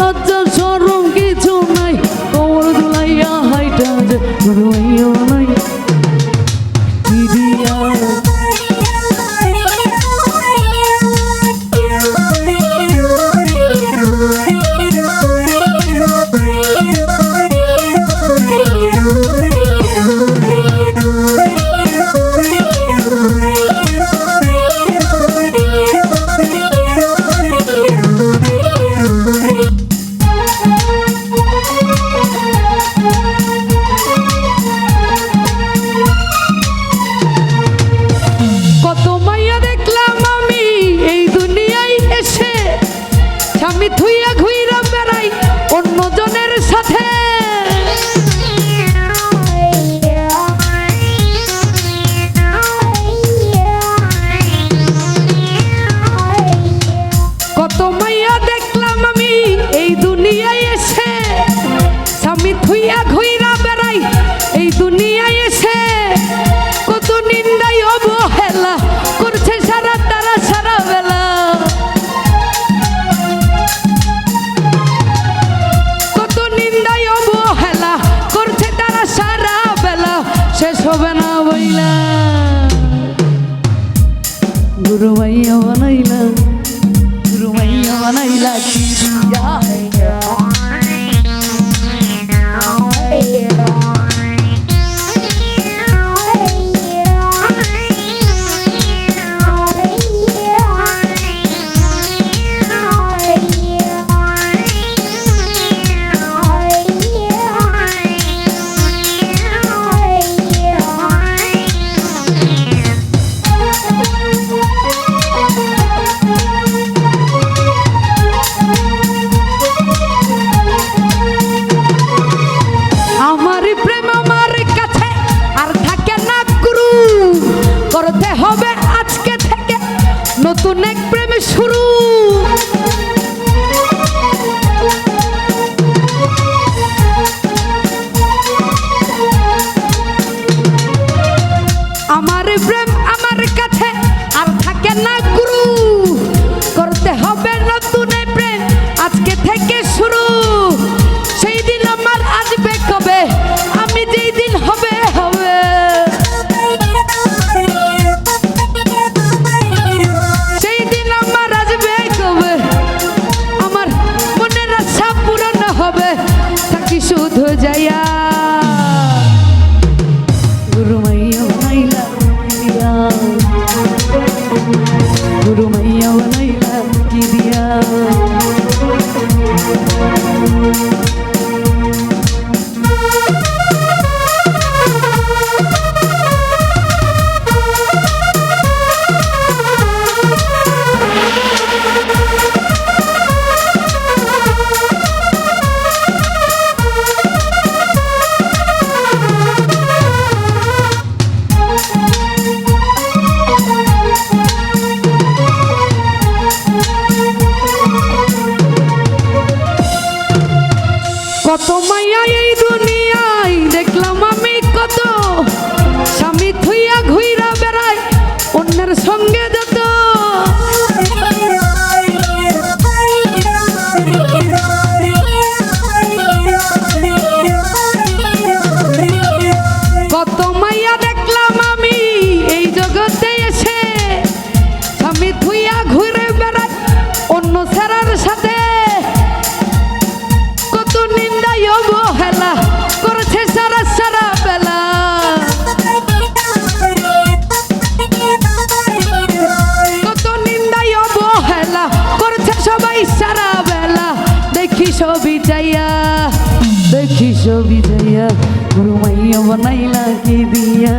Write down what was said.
লজ্জা সরম কিছু নাই। কোমর দুলাইয়া হাইটা যে দুলাইয়া নাই। i ruvaiyava নতুন এক প্রেমে শুরু। তার সঙ্গে গুরুমাইয়া বানাইলা কি দিয়া